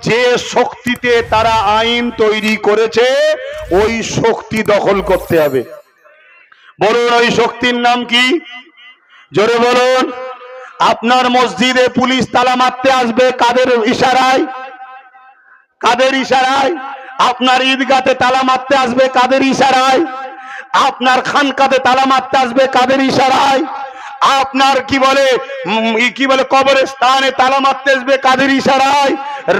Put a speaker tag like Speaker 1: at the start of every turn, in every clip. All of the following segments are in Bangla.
Speaker 1: যে শক্তিতে তারা আইন তৈরি করেছে, ওই শক্তি দখল করতে হবে। বলুন, ওই শক্তির নাম কি? জোরে বলুন, আপনার মসজিদে পুলিশ তালা মারতে আসবে কাদের ইশারায়? কাদের ইশারায়? আপনার ঈদগাতে তালা মারতে আসবে কাদের ইশারায়? আপনার খানকাতে তালা মারতে আসবে কাদের ইশারায়? আপনার কি বলে কি বলে কবরের স্থানে তালা মারতে আসবে কাদের ইশারায়?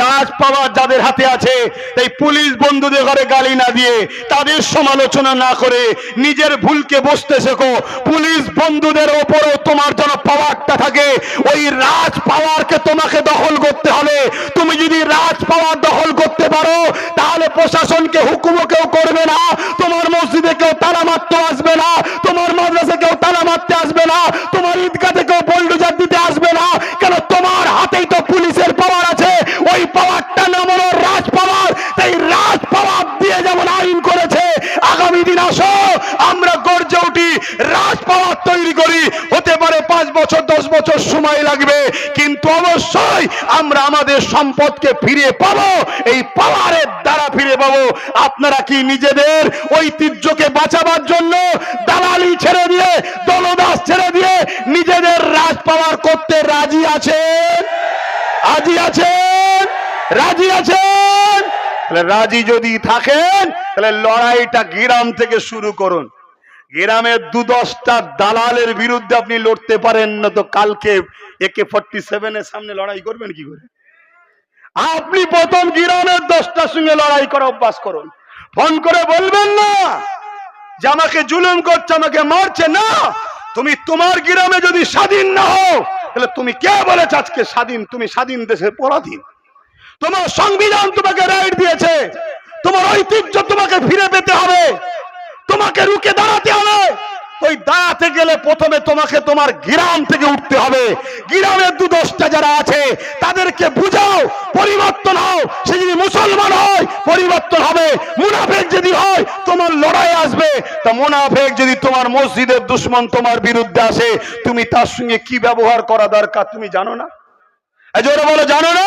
Speaker 1: রাজ পাওয়ার যাদের হাতে আছে, তাই পুলিশ বন্ধুদের ঘরে গালি না দিয়ে তাদের সমালোচনা না করে নিজের ভুলকে বসতে শেখো। পুলিশ বন্ধুদের ওপরও তোমার যেন পাওয়ারটা থাকে, ওই রাজ পাওয়ারকে তোমাকে দখল করতে হবে। তুমি যদি রাজ পাওয়ার দখল করতে পারো, তাহলে প্রশাসনকে হুকুমও কেউ করবে না, তোমার মসজিদে কেউ তালা মারতে আসবে না, তোমার মাদ্রাসে কেউ তালা মারতে আসবে না তোমার ঈদগাতে কেউ বোল্ডোজার দিতে আসবে না কেন তোমার হাতেই তো পুলিশের পাওয়ার আছে ওই পাওয়ারটা নাম হলো রাজ পাওয়ার তাই রাজ পাওয়ার দিয়ে যেমন আইন করেছে আগামী দিন আসো আমরা গর্জে উঠি রাজ পাওয়ার তৈরি করি হতে পারে পাঁচ বছর দশ বছর সময় লাগবে কিন্তু অবশ্যই আমরা আমাদের সম্পদকে ফিরে পাবো, এই পাওয়ারের দ্বারা ফিরে পাবো। আপনারা কি নিজেদের ঐতিহ্যকে বাঁচাবার জন্য দালালি ছেড়ে দিয়ে, দলদাস ছেড়ে দিয়ে নিজেদের রাজ পাওয়ার করতে রাজি আছেন? রাজি আছেন? রাজি আছেন? তাহলে রাজি যদি থাকেন, তাহলে লড়াইটা গ্রাম থেকে শুরু করুন। গ্রামের দু দশটা দালালের বিরুদ্ধে আপনি লড়তে পারেন না তো কালকে একে ফর্টি সেভেনের সামনে লড়াই করবেন কি করে? আপনি প্রথম গ্রামের দশটার সঙ্গে লড়াই করা অভ্যাস করুন। ফোন করে বলবেন না যে আমাকে জুলুম করছে, আমাকে মারছে। না, তুমি তোমার গ্রামে যদি স্বাধীন না হও, তাহলে তুমি কে বলেছ আজকে স্বাধীন? তুমি স্বাধীন দেশের পরাধীন। তোমার সংবিধান তোমাকে রাইট দিয়েছে। তোমার ঐতিহ্য তোমাকে ফিরে পেতে হবে। তোমাকে রুখে দাঁড়াতে হবে। ওই দাঁড়াতে গেলে প্রথমে তোমাকে তোমার গ্রাম থেকে উঠতে হবে। গ্রামের দু দশটা যারা আছে, তাদেরকে বুঝাও, পরিবর্তন হও। সে যদি মুসলমান হয়, পরিবর্তন হবে। মুনাফেক যদি হয়, তোমার লড়াই আসবে। তা মুনাফেক যদি তোমার মসজিদের দুশ্মন তোমার বিরুদ্ধে আসে, তুমি তার সঙ্গে কি ব্যবহার করা দরকার তুমি জানো না? জোরে বলো, জানো না?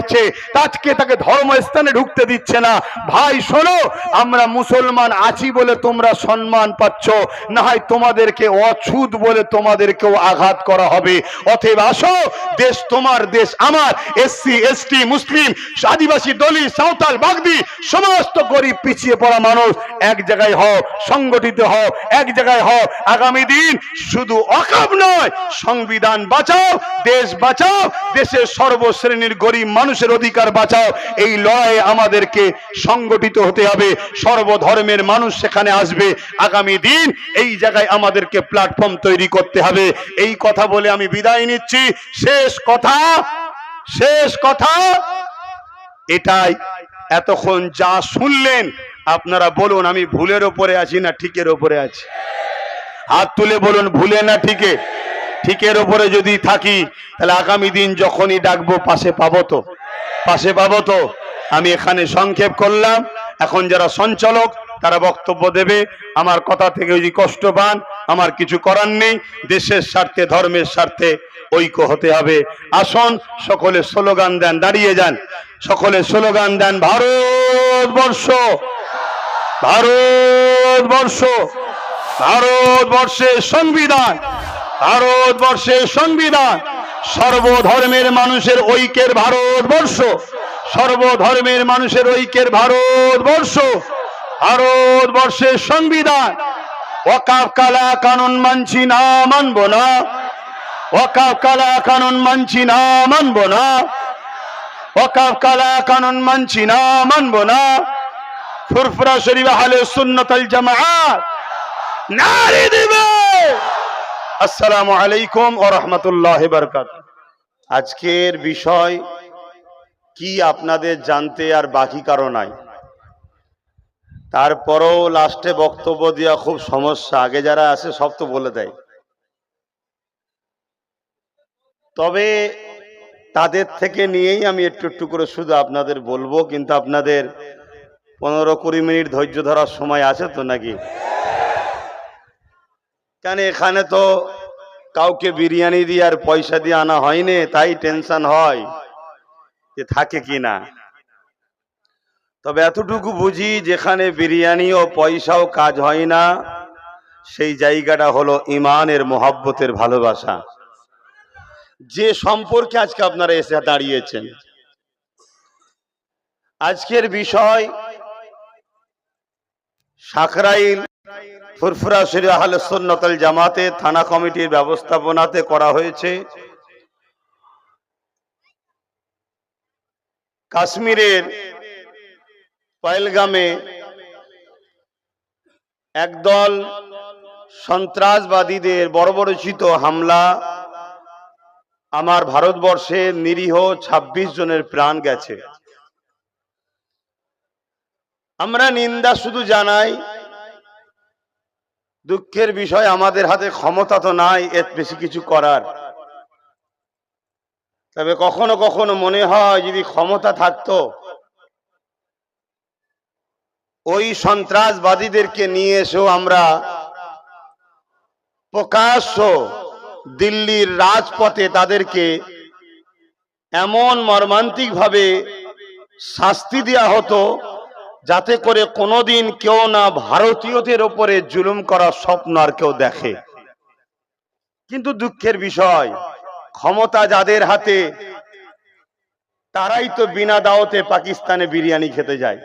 Speaker 1: মারছে আজকে তাকে ধর্মস্থানে ঢুকতে দিচ্ছে না। ভাই, শোনো, আমরা মুসলমান আছি বলে তোমরা সম্মান পাচ্ছ না হয় তোমাদেরকে অছুত বলে তোমাদেরকেও আঘাত করা হবে। অতএব আসো, দেশ তোমার, দেশ আমার। এসসি, এসটি, মুসলিম, আদিবাসী দলিত, সাঁওতাল, বাগদি, সমস্ত গরিব, পিছিয়ে পড়া মানুষ, এক জায়গায় হও, সংগঠিত হও, এক জায়গায় হও। আগামী দিন শুধু অকাব নয়, সংবিধান বাঁচাও, দেশ বাঁচাও, দেশের সর্বশ্রেণীর গরিব মানুষের অধিকার বাঁচাও। এই লড়াইয়ে আমাদেরকে সংগঠিত হতে হবে। সর্বধর্মের মানুষ সেখানে আসবে। আগামী দিন এই জায়গায় আমাদেরকে প্ল্যাটফর্ম তৈরি করতে হবে। এই কথা বলে আমি বিদায় নিচ্ছি। শেষ কথা শেষ কথা। এটাই এতক্ষণ যা শুনলেন, আপনারা বলুন, আমি ভুলের ওপরে আছি না ঠিকের ওপরে আছি? হাত তুলে বলুন, ভুলে না ঠিকে? ঠিকের ওপরে যদি থাকি, তাহলে আগামী দিন যখনই ডাকবো, পাশে পাবো তো। পাশে পাবো তো। আমি এখানে সংক্ষেপ করলাম। এখন যারা সঞ্চালক, তারা বক্তব্য দেবে। আমার কথা থেকে যদি কষ্ট পান, আমার কিছু করার নেই। দেশের স্বার্থে, ধর্মের স্বার্থে ঐক্য হতে হবে। আসন, সকলে স্লোগান দেন, দাঁড়িয়ে যান। সকলে স্লোগান দেন, ভারতবর্ষ! ভারতবর্ষ! ভারতবর্ষের সংবিধান! ভারতবর্ষের সংবিধান, সর্বধর্মের মানুষের ঐক্যের ভারতবর্ষ, সর্বধর্মের মানুষের ঐক্যের ভারতবর্ষ ভারতবর্ষের সংবিধান। ওয়াকাফ কালা কানুন মানছি না, মানব না। ওয়াকাফ কালা কানুন মানছি না, মানব না। ওয়াকাফ কালা কানুন মানছি না, মানব না। ফুরফুরা শরীফ আহলে সুন্নাতাল জামাআত। নারী দিবে আসসালামু আলাইকুম ও রহমতুল্লাহ বরকাত আজকের বিষয়, কি আপনাদের জানতে আর বাকি কারও নাই। তারপরও লাস্টে বক্তব্য দেওয়া খুব সমস্যা। আগে যারা আছে, সব তো বলে দেয়। তবে তাদের থেকে নিয়েই আমি একটু একটু করে শুধু আপনাদের বলব, কিন্তু আপনাদের পনেরো কুড়ি মিনিট ধৈর্য ধরার সময় আছে তো নাকি? কেন এখানে তো কাউকে বিরিয়ানি দিয়ে আর পয়সা দিয়ে আনা হয়নি, তাই টেনশন হয় যে থাকে কি না। তবে এতটুকু বুঝি যেখানে বিরিয়ানি ও পয়সাও কাজ হয় না, সেই জায়গাটা হলো ইমানের মোহাব্বতের ভালোবাসা। যে সম্পর্কে আজকে আপনারা এসে দাঁড়িয়েছেন। আজকের বিষয় সাকরাইল ফুরফুরা শরী আহলে সুন্নতুল জামাতে থানা কমিটির ব্যবস্থাপনাতে করা হয়েছে। কাশ্মীরের পয়েলগামে একদল সন্ত্রাসবাদীদের বর্বরচিত হামলা। আমার ভারতবর্ষে নিরীহ ২৬ জনের প্রাণ গেছে। আমরা নিন্দা শুধু জানাই দুঃখের বিষয়, আমাদের হাতে ক্ষমতা তো নাই, এর বেশি কিছু করার। তবে কখনো কখনো মনে হয়, যদি ক্ষমতা থাকতো, ওই সন্ত্রাসবাদীদেরকে নিয়ে এসেও আমরা প্রকাশ্য দিল্লির রাজপথে তাদেরকে এমন মর্মান্তিক ভাবে শাস্তি দেওয়া হতো যাতে করে কোনোদিন কেউ না ভারতীয়দের ওপরে জুলুম করার স্বপ্ন আর কেউ দেখে। কিন্তু দুঃখের বিষয়, ক্ষমতা যাদের হাতে, তারাই তো বিনা দাওতে পাকিস্তানে বিরিয়ানি খেতে যায়।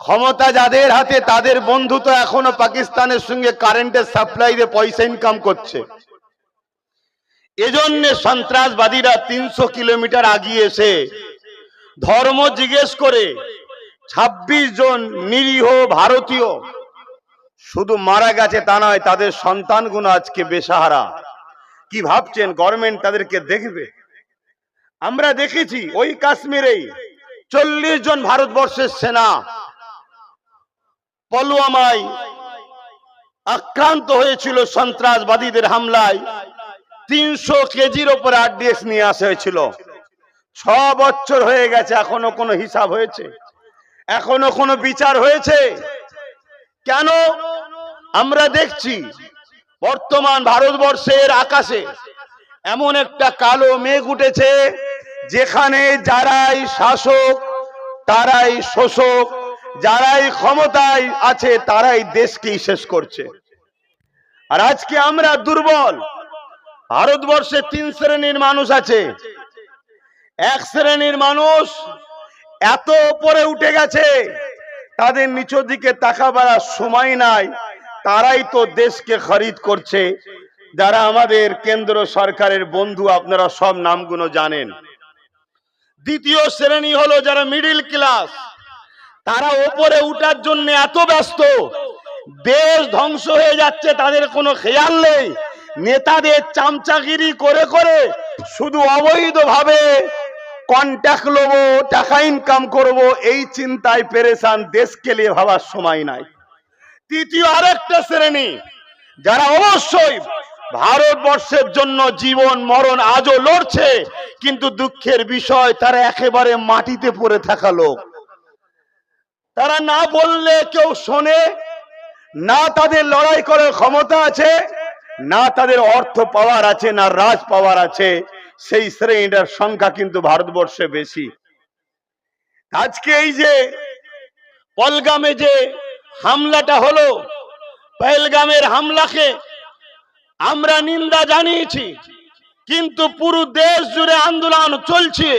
Speaker 1: ক্ষমতা যাদের হাতে, তাদের বন্ধু তো এখনও পাকিস্তানের সঙ্গে কারেন্টের সাপ্লাই দিয়ে পয়সা ইনকাম করছে। এজন্য সন্ত্রাসবাদীরা তিনশো কিলোমিটার আগিয়ে এসে ধর্ম জিজ্ঞেস করে ২৬ জন নিরীহ ভারতীয় শুধু মারা গেছে তা নয়, তাদের সন্তানগুলো আজকে বেসাহারা। কি ভাবছেন? গভর্নমেন্ট তাদেরকে দেখবে? আমরা দেখেছি ওই কাশ্মীরেই চল্লিশ জন ভারতবর্ষের সেনা পলুয়ামায় আক্রান্ত হয়েছিল সন্ত্রাসবাদীদের হামলায়। তিনশো কেজির ওপরে আরডিএক্স নিয়ে আসা হয়েছিল। ছ বছর হয়ে গেছে, এখনও কোনো হিসাব হয়েছে? এখনও কোনো বিচার হয়েছে? কেন? আমরা দেখছি বর্তমান ভারতবর্ষের আকাশে এমন একটা কালো মেঘ উঠেছে, যেখানে যারাই শাসক, তারাই শোষক, যারাই ক্ষমতায় আছে, তারাই দেশকেই শেষ করছে। আর আজকে আমরা দুর্বল, ভারতবর্ষে তিন শ্রেণির মানুষ আছে এক শ্রেণির মানুষ এত উপরে উঠে গেছে, তাদের নিচের দিকে তাকাবার সময় নাই। তারাই তো দেশকে খরিদ করছে। যারা আমাদের কেন্দ্র সরকারের বন্ধু, আপনারা সব নামগুলো জানেন। দ্বিতীয় শ্রেণি হলো যারা মিডিল ক্লাস তারা ওপরে উঠার জন্য এত ব্যস্ত। দেশ ধ্বংস হয়ে যাচ্ছে, তাদের কোনো খেয়াল নেই। নেতাদের চামচাগিরি করে করে শুধু অবৈধভাবে কন্ট্যাক্ট লবো, টাকা ইনকাম করব, এই চিন্তায় পেরেশান দেশকে নিয়ে ভাবার সময় নাই। তৃতীয় আরেকটা শ্রেণি, যারা অবশ্যই ভারতবর্ষের জন্য জীবন, মরণ আজও লড়ছে, কিন্তু দুঃখের বিষয়, তারা একেবারে মাটিতে পড়ে থাকা লোক। তারা না বললে কেউ শোনে, না তাদের লড়াই করার ক্ষমতা আছে, না তাদের অর্থ পাওয়ার আছে, না রাজ পাওয়ার আছে। সেই শ্রেণীটার সংখ্যা কিন্তু ভারতবর্ষে বেশি। আজকে এই যে পলগামে যে হামলাটা হলো পহেলগামের হামলাকে আমরা নিন্দা জানিয়েছি, কিন্তু পুরো দেশ জুড়ে আন্দোলন চলছে।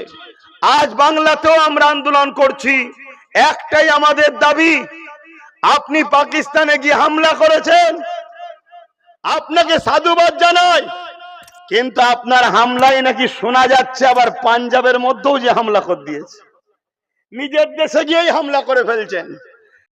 Speaker 1: আজ বাংলাতেও আমরা আন্দোলন করছি। একটাই আমাদের দাবি, আপনি পাকিস্তানে গিয়ে হামলা করেছেন। আপনাকে সাধুবাদ জানাই। কিন্তু আপনার হামলায় নাকি শোনা যাচ্ছে আবার পাঞ্জাবের মধ্যেও যে হামলা করে দিয়েছে। নিজের দেশে গিয়েই হামলা করে ফেলছেন।